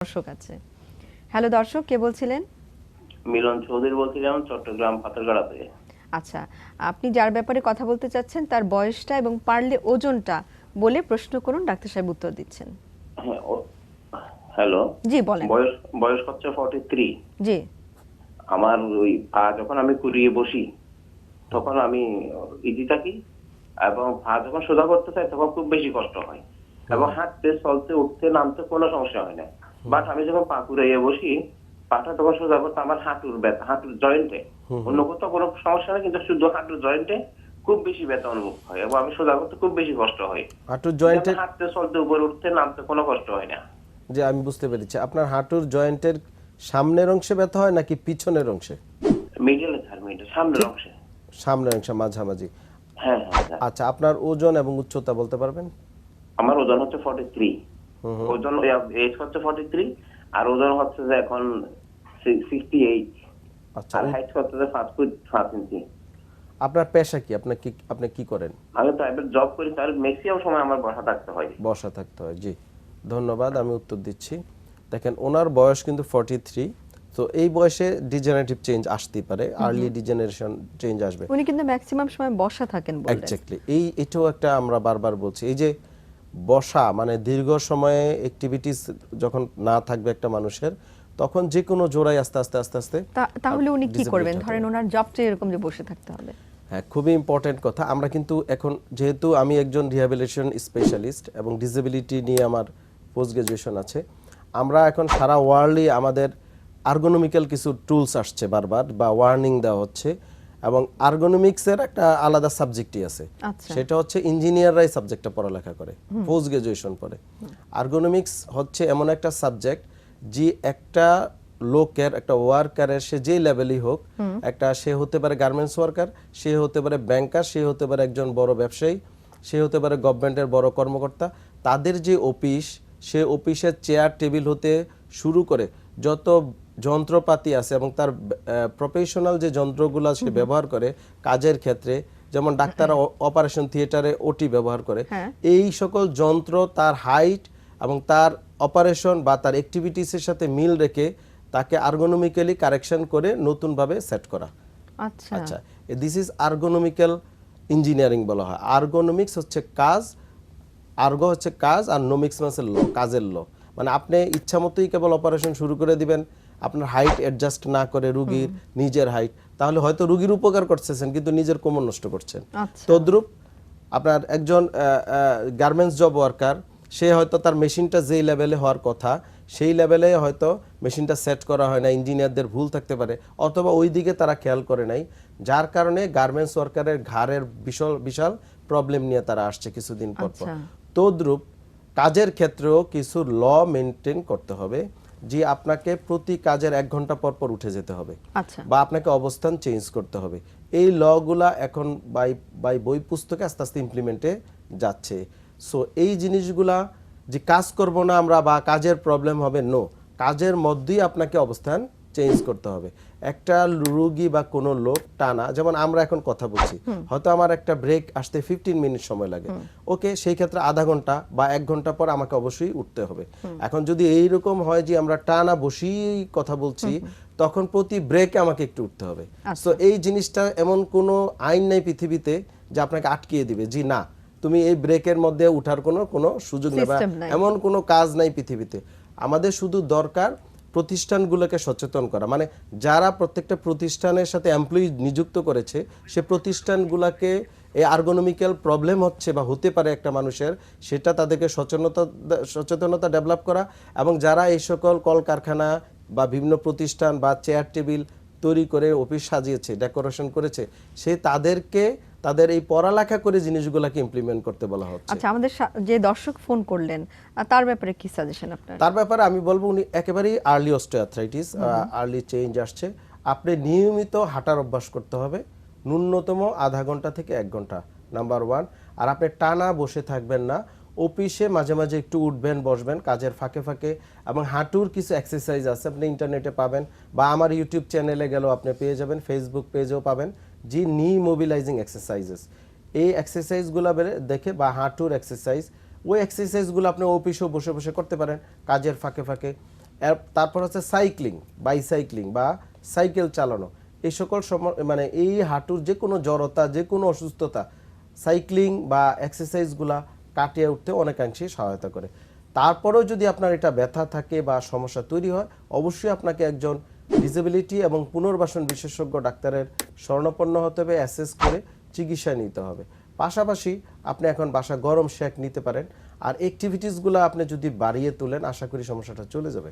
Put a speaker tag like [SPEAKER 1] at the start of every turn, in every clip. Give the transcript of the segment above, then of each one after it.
[SPEAKER 1] দর্শক আছে। হ্যালো দর্শক কে বলছিলেন?
[SPEAKER 2] মিলন চৌধুরী বলছিলাম চট্টগ্রাম পাথরগাড়া থেকে
[SPEAKER 1] আচ্ছা আপনি যার ব্যাপারে কথা বলতে চাচ্ছেন তার বয়সটা এবং পারলে ওজনটা বলে প্রশ্ন করুন ডাক্তার সাহেব উত্তর দিচ্ছেন।
[SPEAKER 2] হ্যাঁ, হ্যালো?
[SPEAKER 1] জি বলেন।
[SPEAKER 2] বয়স বয়স হচ্ছে ফর্টি থ্রি
[SPEAKER 1] জি।
[SPEAKER 2] আমার ওই পা যখন আমি কুড়িয়ে বসি তখন আমি ইজি থাকি এবং পা যখন সোজা করতে চাই তখন খুব বেশি কষ্ট হয়। এবং হাঁটতে চলতে উঠতে নামতে কোনো সমস্যা হয় না। বাট আমি যখন পা কুড়িয়ে বসি পাটা তখন সোজা করতে আমার হাঁটুর ব্যথা হাঁটুর জয়েন্টে অন্য কোথাও কোনো সমস্যা নেই কিন্তু শুধু হাঁটুর জয়েন্টে খুব বেশি ব্যথা অনুভব হয় এবং আমি সোজা করতে খুব বেশি কষ্ট হয়।
[SPEAKER 3] হাঁটুর জয়েন্টের
[SPEAKER 2] হাঁটতে চলতে উপরে উঠতে নামতে কোনো কষ্ট হয় না।
[SPEAKER 3] যে আমি বুঝতে পেরেছি। আপনার হাঁটুর জয়েন্টের সামনের অংশে ব্যথা হয় নাকি পিছনের অংশে?
[SPEAKER 2] মিডলে স্যার মিডল সামনের অংশে।
[SPEAKER 3] সামনের অংশে মাঝামাঝি।
[SPEAKER 2] হ্যাঁ হ্যাঁ
[SPEAKER 3] আচ্ছা আপনার ওজন এবং উচ্চতা বলতে পারবেন?
[SPEAKER 2] আমার ওজন হচ্ছে ফর্টি থ্রি
[SPEAKER 3] হুম হুম।
[SPEAKER 2] ওজন এজ হচ্ছে ফর্টি থ্রি আর ওজন হচ্ছে যে এখন সিক্সটি এইট
[SPEAKER 3] আচ্ছা
[SPEAKER 2] আর হাইট হচ্ছে যে পাঁচ ফুট পাঁচ ইঞ্চি
[SPEAKER 3] আপনার পেশা কি? আপনি কি আপনি কি করেন?
[SPEAKER 2] আমি প্রাইভেট জব করি তাহলে ম্যাক্সিমাম সময় আমার বসা থাকতে হয়।
[SPEAKER 3] বসা থাকতে হয় জি। ধন্যবাদ আমি উত্তর দিচ্ছি। দেখেন ওনার বয়স কিন্তু ফর্টি থ্রি তো এই বয়সে ডিজেনারেটিভ চেঞ্জ আসতেই পারে আর্লি ডিজেনারেশন চেঞ্জ আসবে।
[SPEAKER 1] উনি কিন্তু ম্যাক্সিমাম সময় বসা থাকেন বললেন।
[SPEAKER 3] এক্স্যাক্টলি এই এটাও একটা আমরা বারবার বলছি এই যে বসা মানে দীর্ঘ সময়ে অ্যাক্টিভিটিস যখন না থাকবে একটা মানুষের তখন যে কোনো জোড়ায় আস্তে আস্তে আস্তে আস্তে
[SPEAKER 1] তাহলে উনি কি করবেন? ধরেন ওনার জবটা এরকম যে বসে থাকতে হবে।
[SPEAKER 3] হ্যাঁ খুবই ইম্পর্টেন্ট কথা। আমরা কিন্তু এখন যেহেতু আমি একজন রিহ্যাবিলিটেশন স্পেশালিস্ট এবং ডিসেবিলিটি নিয়ে আমার পোস্ট গ্রাজুয়েশন আছে আমরা এখন সারা ওয়ার্ল্ডে আমাদের আর্গোনমিক্যাল কিছু টুলস আসছে বারবার বা ওয়ার্নিং দেওয়া হচ্ছে। এবং আর্গোনমিক্সের একটা আলাদা সাবজেক্টই আছে।
[SPEAKER 1] আচ্ছা।
[SPEAKER 3] সেটা হচ্ছে ইঞ্জিনিয়াররাই সাবজেক্টটা পড়ালেখা করে পোস্ট গ্রাজুয়েশন পরে আর্গোনমিক্স হচ্ছে এমন একটা সাবজেক্ট যে একটা লোকের একটা ওয়ার্কারের সে যেই লেভেলই হোক একটা সে হতে পারে গার্মেন্টস ওয়ার্কার সে হতে পারে ব্যাংকার সে হতে পারে একজন বড় ব্যবসায়ী সে হতে পারে গভর্নমেন্টের বড় কর্মকর্তা তাদের যে অফিস সে অফিসের চেয়ার টেবিল হতে শুরু করে যত যন্ত্রপাতি আছে এবং তার প্রফেশনাল যে যন্ত্রগুলো সে ব্যবহার করে কাজের ক্ষেত্রে যেমন ডাক্তার অপারেশন থিয়েটারে ওটি ব্যবহার করে
[SPEAKER 1] হ্যাঁ।
[SPEAKER 3] এই সকল যন্ত্র তার হাইট এবং তার অপারেশন বা তার অ্যাক্টিভিটিসের সাথে মিল রেখে তাকে আর্গোনমিক্যালি কারেকশন করে নতুনভাবে সেট করা।
[SPEAKER 1] আচ্ছা।
[SPEAKER 3] আচ্ছা দিস ইজ আর্গোনমিক্যাল ইঞ্জিনিয়ারিং বলা হয়। আর্গোনমিক্স হচ্ছে কাজ আর্গো হচ্ছে কাজ আর নোমিক্স মানে ল কাজের ল। মানে আপনি ইচ্ছা মতোই কেবল অপারেশন শুরু করে দিবেন আপনার হাইট অ্যাডজাস্ট না করে রুগীর নিজের হাইট তাহলে হয়তো রুগীর উপকার করতেছেন কিন্তু নিজের কোমর নষ্ট করছেন।
[SPEAKER 1] আচ্ছা।
[SPEAKER 3] তদ্রূপ আপনার একজন গার্মেন্টস জব ওয়ার্কার সে হয়তো তার মেশিনটা যেই লেভেলে হওয়ার কথা সেই লেভেলে হয়তো মেশিনটা সেট করা হয় না ইঞ্জিনিয়ারদের ভুল থাকতে পারে অথবা ওই দিকে তারা খেয়াল করে নাই যার কারণে গার্মেন্টস ওয়ার্কারের ঘাড়ের বিশাল বিশাল প্রবলেম নিয়ে তারা আসছে কিছুদিন পর পর।
[SPEAKER 1] আচ্ছা।
[SPEAKER 3] তদ্রূপ কাজের ক্ষেত্রেও কিছু ল মেনটেন করতে হবে যে আপনাকে প্রতি কাজের এক ঘণ্টা পর পর উঠে যেতে হবে।
[SPEAKER 1] আচ্ছা।
[SPEAKER 3] বা আপনাকে অবস্থান চেঞ্জ করতে হবে। এই লগুলা এখন বাই বাই বই পুস্তকে আস্তে আস্তে ইমপ্লিমেন্টে যাচ্ছে। সো এই জিনিসগুলা যে কাজ করব না আমরা বা কাজের প্রবলেম হবে নো কাজের মধ্যেই আপনাকে অবস্থান চেঞ্জ করতে হবে। একটা রুগী বা কোনো লোক টানা যেমন আমরা এখন কথা বলছি হয়তো আমার একটা ব্রেক আসতে ফিফটিন মিনিট সময় লাগে। ওকে সেই ক্ষেত্রে আধা ঘণ্টা বা এক ঘণ্টা পর আমাকে অবশ্যই উঠতে হবে। এখন যদি এইরকম হয় যে আমরা টানা বসেই কথা বলছি তখন প্রতি ব্রেকে আমাকে একটু উঠতে হবে।
[SPEAKER 1] আচ্ছা।
[SPEAKER 3] তো এই জিনিসটা এমন কোনো আইন নাই পৃথিবীতে যে আপনাকে আটকিয়ে দিবে জি না তুমি এই ব্রেকের মধ্যে উঠার কোনো কোনো সুযোগ নেই বা এমন কোনো কাজ নাই পৃথিবীতে। আমাদের শুধু দরকার প্রতিষ্ঠানগুলোকে সচেতন করা। মানে যারা প্রত্যেকটা প্রতিষ্ঠানের সাথে এমপ্লয়ি নিযুক্ত করেছে, সে প্রতিষ্ঠানগুলোকে এই আর্গোনমিক্যাল প্রবলেম হচ্ছে বা হতে পারে একটা মানুষের, সেটা তাদেরকে সচেতনতা সচেতনতা ডেভেলপ করা এবং যারা এই সকল কলকারখানা বা বিভিন্ন প্রতিষ্ঠান বা চেয়ার টেবিল তৈরি করে অফিস সাজিয়েছে ডেকোরেশন করেছে, সে তাদেরকে তাদের এই পড়ালেখা করে জিনিসগুলোকে ইমপ্লিমেন্ট করতে বলা হচ্ছে।
[SPEAKER 1] আচ্ছা আমাদের যে দর্শক ফোন করলেন তার ব্যাপারে কি সাজেশন আপনার?
[SPEAKER 3] তার ব্যাপারে আমি বলব উনি একেবারেই আর্লি অস্টিওআর্থ্রাইটিস আর্লি চেঞ্জ আসছে। আপনি নিয়মিত হাঁটার অভ্যাস করতে হবে। ন্যূনতম আধা ঘণ্টা থেকে এক ঘণ্টা নাম্বার ওয়ান আর আপনি টানা বসে থাকবেন না। অফিসে মাঝে মাঝে একটু উঠবেন বসবেন কাজের ফাঁকে ফাঁকে। এবং হাঁটুর কিছু এক্সারসাইজ আছে আপনি ইন্টারনেটে পাবেন। বা আমার ইউটিউব চ্যানেলে গেলেও আপনি পেয়ে যাবেন ফেসবুক পেজেও পাবেন। জি নি মোবিলাইজিং এক্সারসাইজেস এই এক্সারসাইজগুলো দেখে বা হাঁটুর এক্সারসাইজ ওই এক্সারসাইজগুলো আপনি অফিসেও বসে বসে করতে পারেন, কাজের ফাঁকে ফাঁকে। তারপর হচ্ছে সাইক্লিং বাইসাইক্লিং বা সাইকেল চালানো। এই সকল মানে এই হাঁটুর যে কোনো জড়তা যে কোনো অসুস্থতা সাইক্লিং বা এক্সারসাইজগুলা কাটিয়ে উঠতে অনেকাংশেই সহায়তা করে। তারপরেও যদি আপনার এটা ব্যথা থাকে বা সমস্যা তৈরি হয়, অবশ্যই আপনাকে একজন ডিসেবিলিটি এবং পুনর্বাসন বিশেষজ্ঞ ডাক্তারের শরণাপন্ন হতে হবে অ্যাসেস করে চিকিৎসা নিতে হবে। পাশাপাশি আপনি এখন বাসা গরম শেক নিতে পারেন। আর অ্যাক্টিভিটিসগুলো আপনি যদি বাড়িয়ে তোলেন আশা করি সমস্যাটা চলে যাবে।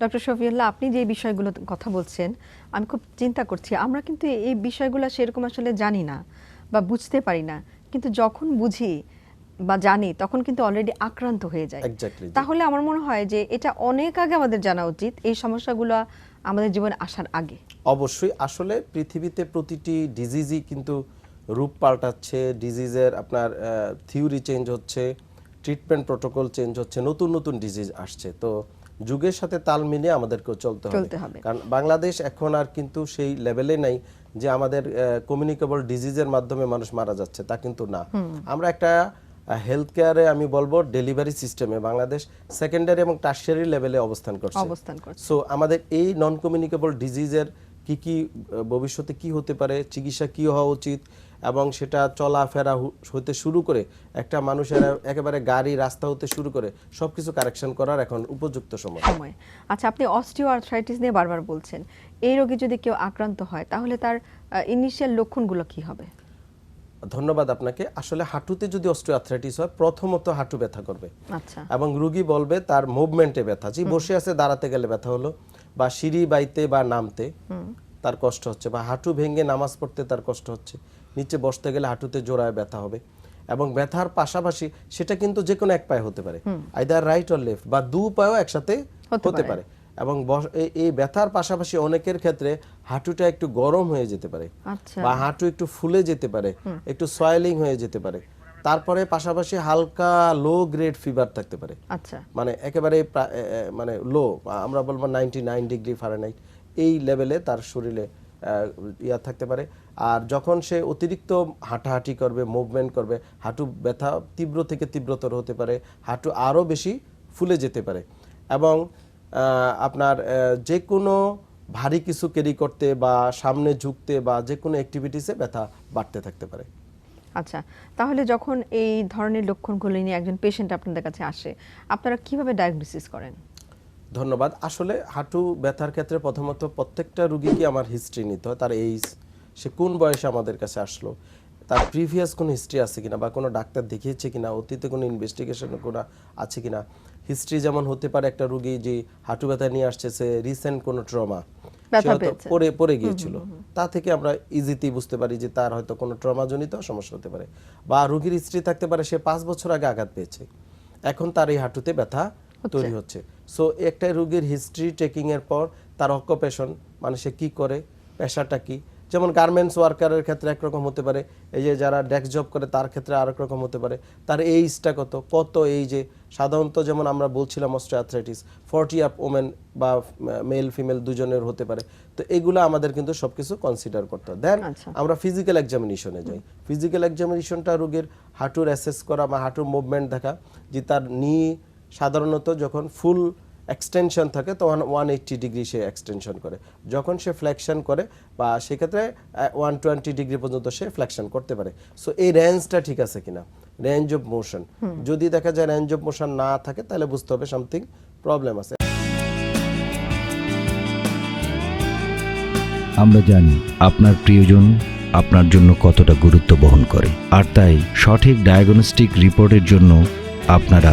[SPEAKER 1] ডক্টর শফিউল্লাহ আপনি যে বিষয়গুলো কথা বলছেন আমি খুব চিন্তা করছি। আমরা কিন্তু এই বিষয়গুলো সেরকম আসলে জানি না বা বুঝতে পারি না। কিন্তু যখন বুঝি বা জানি তখন কিন্তু অলরেডি আক্রান্ত হয়ে যায় তাহলে আমার মনে হয় যে এটা অনেক আগে আমাদের জানা উচিত। এই সমস্যাগুলো আমাদের জীবনে আসার আগে?
[SPEAKER 3] অবশ্যই। আসলে পৃথিবীতে প্রতিটি ডিজিজই কিন্তু রূপ পাল্টাচ্ছে ডিজিজের আপনার থিওরি চেঞ্জ হচ্ছে ট্রিটমেন্ট প্রোটোকল চেঞ্জ হচ্ছে নতুন নতুন ডিজিজ আসছে। তো যুগের সাথে তাল মিলিয়ে আমাদেরকেও চলতে হবে।
[SPEAKER 1] হবে।
[SPEAKER 3] কারণ বাংলাদেশ এখন আর কিন্তু সেই লেভেলে নাই যে আমাদের কমিউনিকেবল ডিজিজের মাধ্যমে মানুষ মারা যাচ্ছে তা কিন্তু না। আমরা একটা হেলথ কেয়ারে আমি বলব ডেলিভারি সিস্টেমে বাংলাদেশ সেকেন্ডারি এবং টার্সিয়ারি লেভেলে অবস্থান করছে।
[SPEAKER 1] অবস্থান করছে।
[SPEAKER 3] সো আমাদের এই নন কমিউনিকেবল ডিজিজের কি কি ভবিষ্যতে কি হতে পারে চিকিৎসা কি হওয়া উচিত এবং সেটা চলাফেরা হতে শুরু করে একটা মানুষের একেবারে গাড়ি রাস্তা হতে শুরু করে সবকিছু কারেকশন করার এখন উপযুক্ত সময়।
[SPEAKER 1] সময়। আচ্ছা আপনি অস্টিও আর্থ্রাইটিস নিয়ে বারবার বলছেন। এই রোগে যদি কেউ আক্রান্ত হয় তাহলে তার ইনিশিয়াল লক্ষণগুলো কি হবে?
[SPEAKER 3] ধন্যবাদ আপনাকে। আসলে হাঁটুতে যদি অস্ট্রিওআর্থ্রাইটিস হয় প্রথমত হাঁটু ব্যথা করবে।
[SPEAKER 1] আচ্ছা।
[SPEAKER 3] এবং রুগী বলবে তার মুভমেন্টে ব্যথা। যে বসে আছে দাঁড়াতে গেলে ব্যথা হলো বা সিঁড়ি বাইতে বা নামতে তার কষ্ট হচ্ছে বা হাঁটু ভেঙে নামাজ পড়তে তার কষ্ট হচ্ছে নিচে বসতে গেলে হাঁটুতে জোড়ায় ব্যথা হবে। এবং ব্যথার পাশাপাশি সেটা কিন্তু যে কোনো এক পায়ে হতে পারে আইদার রাইট অর লেফট বা দু পায়েও একসাথে
[SPEAKER 1] হতে পারে।
[SPEAKER 3] এবং এই- ব্যথার পাশাপাশি অনেকের ক্ষেত্রে হাঁটুটা একটু গরম হয়ে যেতে পারে
[SPEAKER 1] আচ্ছা।
[SPEAKER 3] বা হাঁটু একটু ফুলে যেতে পারে একটু সয়েলিং হয়ে যেতে পারে। তারপরে পাশাপাশি হালকা লো গ্রেড ফিভার থাকতে পারে।
[SPEAKER 1] আচ্ছা।
[SPEAKER 3] মানে একেবারে মানে লো আমরা বলব নাইনটি নাইন ডিগ্রি ফারেনহাইট। এই লেভেলে তার শরীরে ইয়া থাকতে পারে। আর যখন সে অতিরিক্ত হাঁটাহাঁটি করবে মুভমেন্ট করবে হাঁটু ব্যথা তীব্র থেকে তীব্রতর হতে পারে হাঁটু আরও বেশি ফুলে যেতে পারে। এবং আপনার যে কোনো ভারী কিছু ক্যারি করতে বা সামনে ঝুঁকতে বা যে কোনো অ্যাক্টিভিটিসে ব্যথা বাড়তে থাকতে পারে।
[SPEAKER 1] আচ্ছা তাহলে যখন এই ধরনের লক্ষণগুলো নিয়ে একজন পেশেন্ট আপনাদের কাছে আসে আপনারা কীভাবে ডায়াগনোসিস করেন?
[SPEAKER 3] ধন্যবাদ। আসলে হাঁটু ব্যথার ক্ষেত্রে প্রথমত প্রত্যেকটা রুগীকে আমার হিস্ট্রি নিতে হয়। তার এইজ সে কোন বয়সে আমাদের কাছে আসলো তার প্রিভিয়াস কোনো হিস্ট্রি আছে কিনা বা কোনো ডাক্তার দেখিয়েছে কিনা অতীতে কোনো ইনভেস্টিগেশন কোনো আছে কিনা হিস্ট্রি যেমন হতে পারে একটা রুগী যে হাঁটু ব্যথা নিয়ে আসছে সে রিসেন্ট কোনো ট্রমা
[SPEAKER 1] পেয়েছে।
[SPEAKER 3] পড়ে পড়ে গিয়েছিল। তা থেকে আমরা ইজিতেই বুঝতে পারি যে তার হয়তো কোনো ট্রমাজনিত সমস্যা হতে পারে বা রুগীর হিস্ট্রি থাকতে পারে সে পাঁচ বছর আগে আঘাত পেয়েছে। এখন তার এই হাঁটুতে ব্যথা তৈরি হচ্ছে। সো একটা রোগীর হিস্ট্রি টেকিং এর পর তার অকুপেশন মানে সে কি করে পেশাটা কি যেমন গার্মেন্টস ওয়ার্কারের ক্ষেত্রে একরকম হতে পারে এই যে যারা ডেস্ক জব করে তার ক্ষেত্রে আরেক রকম হতে পারে। তার এইজটা কত? কত এই যে সাধারণত যেমন আমরা বলছিলাম অস্ট্রিয়াথ্রাইটিস ফর্টি আপ ওমেন বা মেল ফিমেল দুজনের হতে পারে। তো এগুলো আমাদের কিন্তু সব কিছু কনসিডার করতে হয় দেন
[SPEAKER 1] আচ্ছা।
[SPEAKER 3] আমরা ফিজিক্যাল এক্সামিনেশনে যাই। ফিজিক্যাল এক্সামিনেশনটা রোগীর হাঁটুর অ্যাসেস করা বা হাঁটুর মুভমেন্ট দেখা যে তার নি সাধারণত যখন ফুল এক্সটেনশন থাকে তখন ওয়ান এইট্টি ডিগ্রি সে এক্সটেনশন করে। যখন সে ফ্লেকশন করে বা সেক্ষেত্রে ওয়ান টোয়েন্টি ডিগ্রি পর্যন্ত সে ফ্লেকশন করতে পারে। সো এই রেঞ্জটা ঠিক আছে কিনা? রেঞ্জ অফ মোশন যদি দেখা যায় রেঞ্জ অফ মোশন না থাকে তাহলে বুঝতে হবে সামথিং প্রবলেম আছে।
[SPEAKER 4] আমরা জানি আপনার প্রিয়জন আপনার জন্য কতটা গুরুত্ব বহন করে। আর তাই সঠিক ডায়াগনস্টিক রিপোর্টের জন্য আপনারা